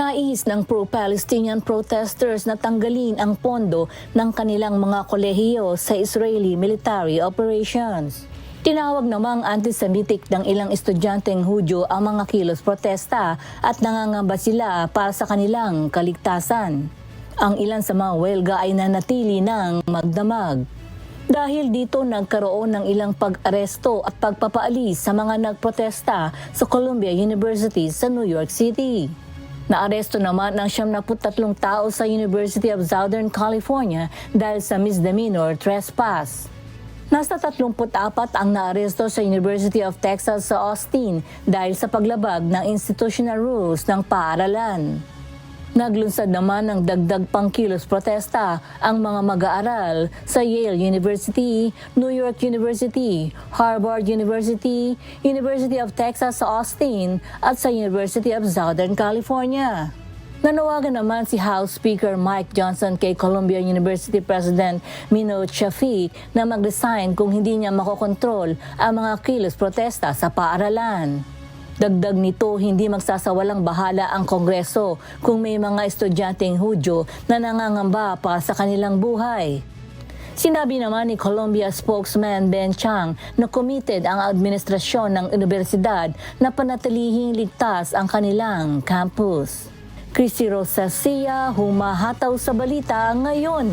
Nais ng pro-Palestinian protesters na tanggalin ang pondo ng kanilang mga kolehiyo sa Israeli military operations. Tinawag namang antisemitic ng ilang estudyanteng Hudyo ang mga kilos protesta at nangangamba sila para sa kanilang kaligtasan. Ang ilan sa mga welga ay nanatili ng magdamag. Dahil dito nagkaroon ng ilang pag-aresto at pagpapaalis sa mga nagprotesta sa Columbia University sa New York City. Naaresto naman ang 73 tao sa University of Southern California dahil sa misdemeanor trespass. Nasa 34 ang naaresto sa University of Texas sa Austin dahil sa paglabag ng institutional rules ng paaralan. Naglunsad naman ng dagdag pangkilos protesta ang mga mag-aaral sa Yale University, New York University, Harvard University, University of Texas sa Austin at sa University of Southern California. Nanawagan naman si House Speaker Mike Johnson kay Columbia University President Mino Shafiq na mag-resign kung hindi niya makokontrol ang mga kilos protesta sa paaralan. Dagdag nito, hindi magsasawalang bahala ang Kongreso kung may mga estudyanteng Hudyo na nangangamba para sa kanilang buhay. Sinabi naman ni Columbia spokesman Ben Chang na committed ang administrasyon ng universidad na panatilihing ligtas ang kanilang campus. Chrissy Rosacia, humahataw sa balita ngayon.